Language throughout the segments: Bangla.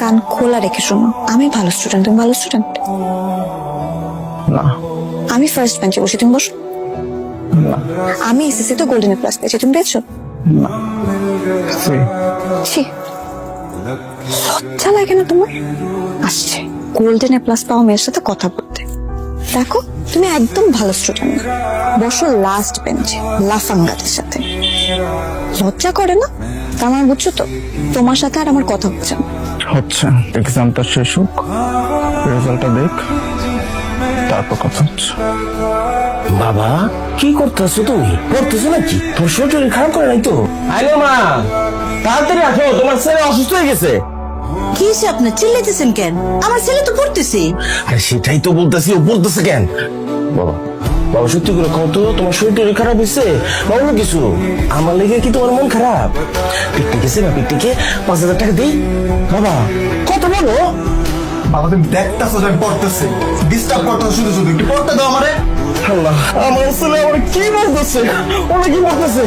কান খোলা রেখে শোনো। আমি ভালো স্টুডেন্ট তুমি ভালো স্টুডেন্ট না। আমি ফার্স্ট বেঞ্চে বসে তুমি বসো। আমি এসএসসি তো গোল্ডেন প্লাস পেয়েছি তুমি পেয়েছ? ছি। লজ্জা লাগে না তোমার? আসছে। গোল্ডেন প্লাস পাওয়া মেয়ের সাথে কথা বলতে। দেখো তুমি একদম ভালো স্টুডেন্ট বসো লাস্ট বেঞ্চে লাফাঙ্গাদের সাথে। লজ্জা করে না? তার বুঝছ তো? তোমার সাথে আর আমার কথা হচ্ছে না। হচ্ছে। এক্সামটা শেষ হোক রেজাল্টটা দেখ তারপর কথা হচ্ছে। বাবা কি করতেছো তুমি? পড়তেছো নাকি? তোর শরীর খারাপ করে নাই তো? আইলো মা তাড়াতাড়ি আসো তোমার ছেলে অসুস্থ হয়ে গেছে। কি হয়েছে আপনার? চিল্লাইতেছেন কেন? আমার ছেলে তো পড়তেছে। আরে সেটাই তো বলতেছি ও বলতেছে কেন? বাবা বাবা সত্যি করে কত তোমার শরীর টরীর খারাপ হয়েছে বা অন্য কিছু। আমার লেগে কি তোমার মন খারাপ? পিকনিক এসে না পিকনিকে পাঁচ হাজার টাকা দিই। বাবা কত বলো? বাবা তুমি দেখতেছো যে আমি পড়তেছি। ডিস্টার্ব করতেছো শুধু শুধু। একটু পড়তে দাও আমারে। আল্লাহ আমার ছেলে আমার কি বলতেছে ওরা কি বলতেছে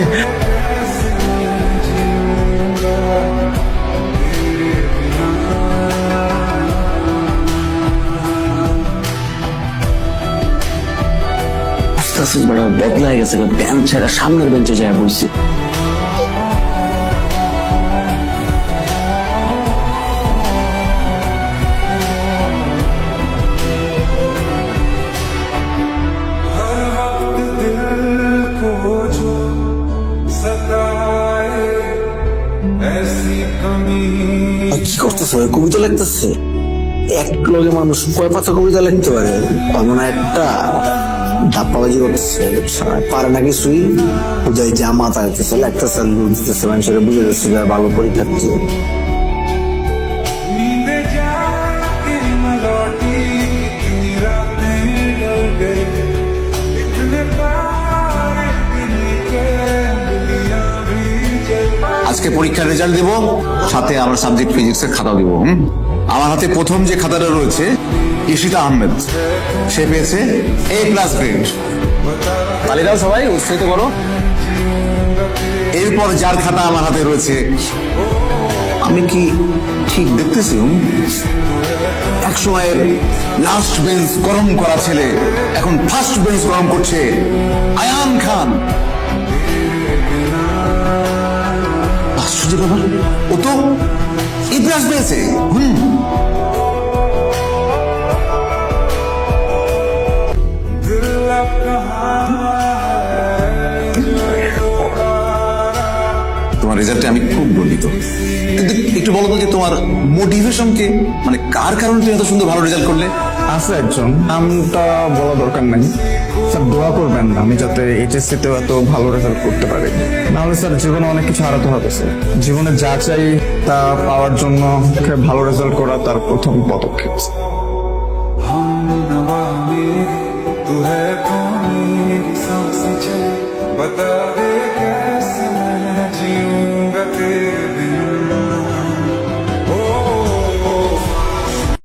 আস্তে বড় বদলাই গেছে বেঞ্চ ছেড়ে সামনের বেঞ্চে যায় বলছি কি করতেছে কবিতা লিখতেছে? এক লগে মানুষ কয় পাতা কবিতা লিখতে পারে? এমন একটা। ধাপ্পাবাজি করতেছে। পারে না কিছুই। বুঝাই জামা তাইতেছে লাগতেছে লুট দিতেছে মানুষের বুঝে যাচ্ছে যে ভালো পরীক্ষার্থী আজকে পরীক্ষার রেজাল্ট দেব সাথে আমার সাবজেক্ট ফিজিক্সের খাতা দিব হুম? আমার হাতে প্রথম যে খাতাটা রয়েছে ইশিতা আহমেদ। সে পেয়েছে এ প্লাস গ্রেড তালি দাও সবাই, উৎসাহিত করো। এরপর যার খাতা আমার হাতে রয়েছে, আমি কি ঠিক দেখতেছি এক সময়ের লাস্ট বেঞ্চ গরম করা ছেলে, এখন ফার্স্ট বেঞ্চ গরম করছে আয়ান খান। আশ্চর্য ব্যাপার, ও তো ইতিহাস পেয়েছে, হুম। তোমার রেজাল্টে আমি খুব গর্বিত কিন্তু একটু বলো তো যে তোমার মোটিভেশন কে মানে কার কারণে তুমি এত সুন্দর ভালো রেজাল্ট করলে আছে একজন নামটা বলা দরকার নাই স্যার দোয়া করবেন আমি যাতে এইচএসসি তেও এত ভালো রেজাল্ট করতে পারি নাহলে স্যার জীবনে অনেক কিছু হারাতে হবে স্যার জীবনে যা চাই তা পাওয়ার জন্য ওকে ভালো রেজাল্ট করা তার প্রথম পদক্ষেপ तू है कौन मेरी सांसें चले बता दे क्या